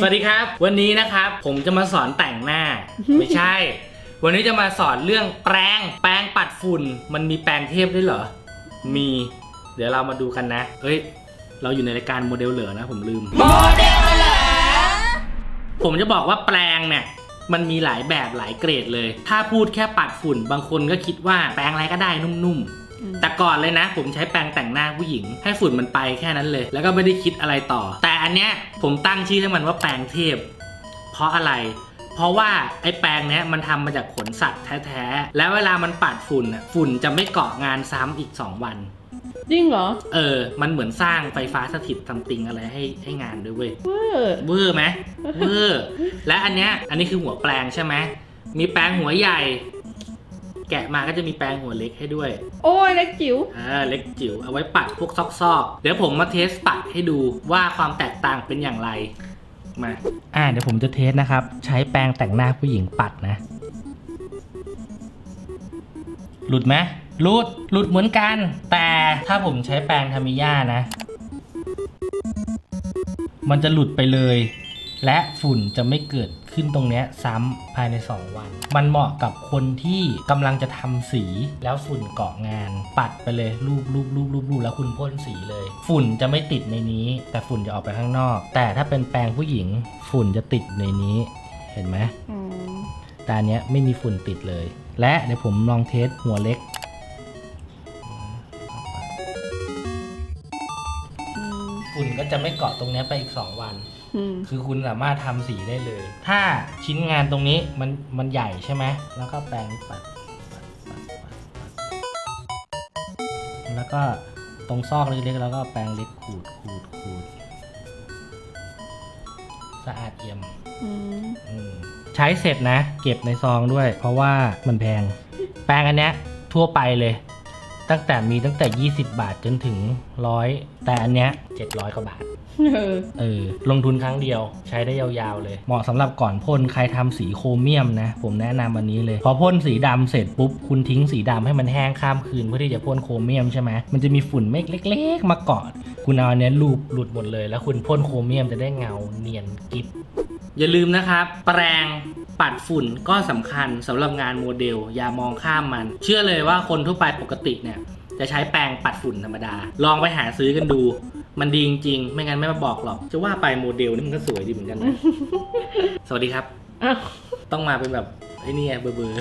สวัสดีครับ วันนี้นะครับ ผมจะมาสอนแต่งหน้า ไม่ใช่ วันนี้จะมาสอนเรื่องแปรงแปรงปัดฝุ่น มันมีแปรงเทพด้วยเหรอ มี เดี๋ยวเรามาดูกันนะ เฮ้ย เราอยู่ในรายการโมเดลเหลือนะ ผมลืม โมเดลเหลือผมจะบอกว่าแปรงเนี่ยมันมีหลายแบบหลายเกรดเลย ถ้าพูดแค่ปัดฝุ่น บางคนก็คิดว่าแปรงอะไรก็ได้นุ่มๆแต่ก่อนเลยนะ ผมใช้แปรงแต่งหน้าผู้หญิง ให้ฝุ่นมันไปแค่นั้นเลย แล้วก็ไม่ได้คิดอะไรต่อ แต่ อันเนี้ยผมตั้งชื่อให้มันว่าแปรงเทพ เพราะอะไร เพราะว่าไอ้แปรงเนี้ยมันทำมาจากขนสัตว์แท้ๆ แล้วเวลามันปัดฝุ่นน่ะฝุ่นจะไม่เกาะงานซ้ำอีก 2 วัน จริงเหรอ เออ มันเหมือนสร้างไฟฟ้าสถิตทำติงอะไรให้ให้งานด้วยเว้ย เวอร์เวอร์ไหมเวอร์ และอันเนี้ย อันนี้คือหัวแปลงใช่ไหม มีแปลงหัวใหญ่ แกะมาก็จะมีแปลงหัวเล็กให้ด้วย โอ้ยเล็กจิ๋วอ่าเล็กจิ๋วเอาไว้ปัดพวกซอกๆ เดี๋ยวผมมาเทสปัดให้ดูว่าความแตกต่างเป็นอย่างไร มา อ่าเดี๋ยวผมจะเทสนะครับ ใช้แปรงแต่งหน้าผู้หญิงปัดนะ หลุดไหมหลุดหลุดเหมือนกัน แต่ถ้าผมใช้แปรงทามิยานะ มันจะหลุดไปเลย และฝุ่นจะไม่เกิด ขึ้นตรงเนี้ยซ้ำภายใน 2 วัน มันเหมาะกับคนที่กำลังจะทำสีแล้วฝุ่นเกาะงาน ปัดไปเลยรูปรูปรูปรูปรูปแล้วคุณพ่นสีเลย ฝุ่นจะไม่ติดในนี้ แต่ฝุ่นจะออกไปข้างนอก แต่ถ้าเป็นแปรงผู้หญิง ฝุ่นจะติดในนี้ เห็นไหมอืมแต่อันเนี้ยไม่มีฝุ่นติดเลย และเดี๋ยวผมลองเทสหัวเล็กอืมฝุ่นก็จะไม่เกาะตรงเนี้ยไปอีก 2 วัน อืม คือคุณสามารถทำสีได้เลย ถ้าชิ้นงานตรงนี้มันมันใหญ่ใช่ไหม แล้วก็แปรงปัดปัดปัดปัดปัด แล้วก็ตรงซอกเล็กๆแล้วก็แปรงเล็กขูดขูดขูด สะอาดเอี่ยม อืม อืมใช้เสร็จนะ เก็บในซองด้วย เพราะว่ามันแพง แปรงอันเนี้ยทั่วไปเลย ตั้งแต่มีตั้งแต่ 20 บาทจนถึงร้อยแต่อันเนี้ย700 กว่าบาท เออ เออ ลงทุนครั้งเดียวใช้ได้ยาวๆเลย เหมาะสำหรับก่อนพ่นใครทำสีโครเมียมนะ ผมแนะนำอันนี้เลย พอพ่นสีดำเสร็จปุ๊บ คุณทิ้งสีดำให้มันแห้งข้ามคืนเพื่อที่จะพ่นโครเมียมใช่ไหมมันจะมีฝุ่นเม็ดเล็ก ๆ มาเกาะคุณเอาอันเนี้ยลูบหลุดหมดเลย แล้วคุณพ่นโครเมียมจะได้เงาเนียนกิ๊บอย่าลืมนะครับ แปรง ปัดฝุ่นก็สำคัญสำหรับงานโมเดล อย่ามองข้ามมัน เชื่อเลยว่าคนทั่วไปปกติเนี่ยจะใช้แปรงปัดฝุ่นธรรมดา ลองไปหาซื้อกันดู มันดีจริงๆ ไม่งั้นไม่มาบอกหรอก จะว่าไปโมเดลนี่มันก็สวยดีเหมือนกันนะ สวัสดีครับ อ้าว ต้องมาเป็นแบบไอ้นี่ไงเบอร์เบอร์